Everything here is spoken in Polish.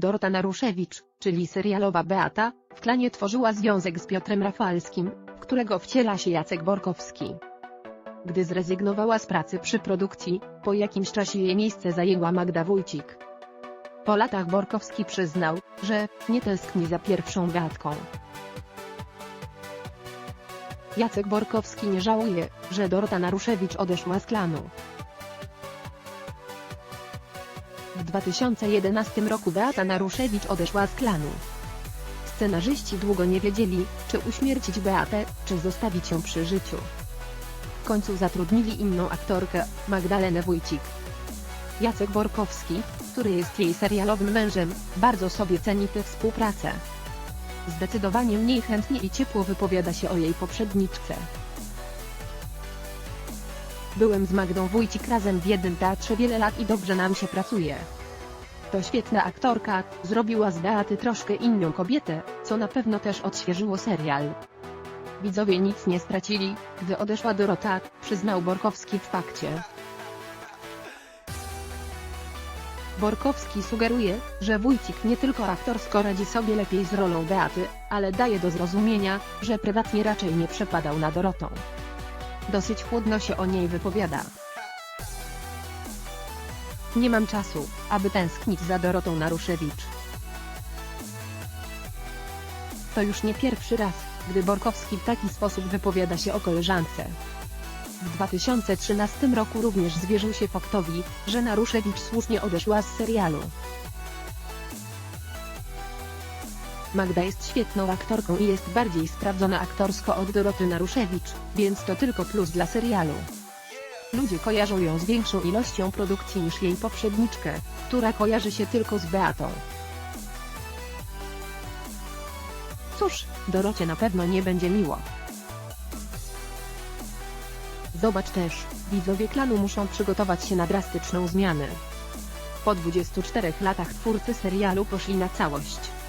Dorota Naruszewicz, czyli serialowa Beata, w klanie tworzyła związek z Piotrem Rafalskim, w którego wciela się Jacek Borkowski. Gdy zrezygnowała z pracy przy produkcji, po jakimś czasie jej miejsce zajęła Magda Wójcik. Po latach Borkowski przyznał, że nie tęskni za pierwszą Beatką. Jacek Borkowski nie żałuje, że Dorota Naruszewicz odeszła z klanu. W 2011 roku Beata Naruszewicz odeszła z klanu. Scenarzyści długo nie wiedzieli, czy uśmiercić Beatę, czy zostawić ją przy życiu. W końcu zatrudnili inną aktorkę, Magdalenę Wójcik. Jacek Borkowski, który jest jej serialowym mężem, bardzo sobie ceni tę współpracę. Zdecydowanie mniej chętnie i ciepło wypowiada się o jej poprzedniczce. Byłem z Magdą Wójcik razem w jednym teatrze wiele lat i dobrze nam się pracuje. To świetna aktorka, zrobiła z Beaty troszkę inną kobietę, co na pewno też odświeżyło serial. Widzowie nic nie stracili, gdy odeszła Dorota, przyznał Borkowski w fakcie. Borkowski sugeruje, że Wójcik nie tylko aktorsko radzi sobie lepiej z rolą Beaty, ale daje do zrozumienia, że prywatnie raczej nie przepadał na Dorotą. Dosyć chłodno się o niej wypowiada. Nie mam czasu, aby tęsknić za Dorotą Naruszewicz. To już nie pierwszy raz, gdy Borkowski w taki sposób wypowiada się o koleżance. W 2013 roku również zwierzył się faktowi, że Naruszewicz słusznie odeszła z serialu. Magda jest świetną aktorką i jest bardziej sprawdzona aktorsko od Doroty Naruszewicz, więc to tylko plus dla serialu. Ludzie kojarzą ją z większą ilością produkcji niż jej poprzedniczkę, która kojarzy się tylko z Beatą. Cóż, Dorocie na pewno nie będzie miło. Zobacz też, widzowie klanu muszą przygotować się na drastyczną zmianę. Po 24 latach twórcy serialu poszli na całość.